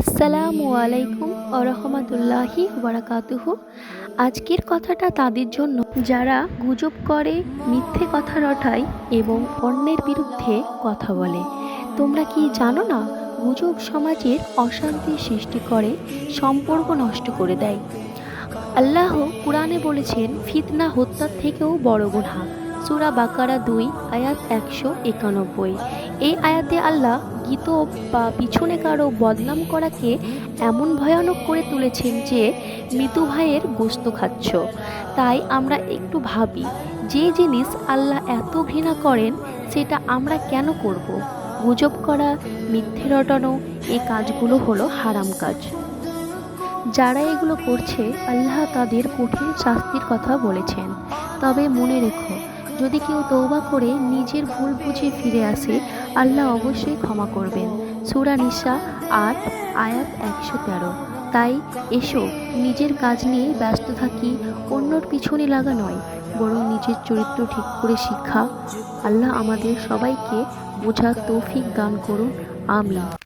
আসসালামু আলাইকুম আরহামাতুল্লাহি বারাকাতুহু আজকের কথাটা তাদের জন্য। যারা গুজব করে, মিথ্যে কথা রটায় এবং অন্যের বিরুদ্ধে কথা বলে, তোমরা কি জানো না, গুজব সমাজের অশান্তি সৃষ্টি করে, সম্পর্ক নষ্ট করে দেয়। আল্লাহ কোরআনে বলেছেন, ফিতনা হত্যার থেকেও বড় গুণা সুরা বাকারা দুই, আয়াত একশো একানব্বই। এই আয়াতে আল্লাহ গীত বা পিছনে কারও বদনাম করাকে এমন ভয়ানক করে তুলেছেন যে মৃত্যু ভাইয়ের গোস্ত খাচ্ছ। তাই আমরা একটু ভাবি, যে জিনিস আল্লাহ এত ঘৃণা করেন, সেটা আমরা কেন করব? গুজব করা, মিথ্যে রটানো এই কাজগুলো হলো হারাম কাজ। যারা এগুলো করছে, আল্লাহ তাদের কঠিন শাস্তির কথা বলেছেন। তবে মনে রেখো যদি কেউ তৌবা করে নিজের ভুল বুঝে ফিরে আসে, আল্লাহ অবশ্যই ক্ষমা করবেন। সুরা নিশা আট, আয়াত একশো তেরো। তাই এসো, নিজের কাজ নিয়ে ব্যস্ত থাকি, অন্যর পিছনে লাগা নয়, বরং নিজের চরিত্র ঠিক করে শিক্ষা। আল্লাহ আমাদের সবাইকে বোঝার তৌফিক দান করুন। আমিন।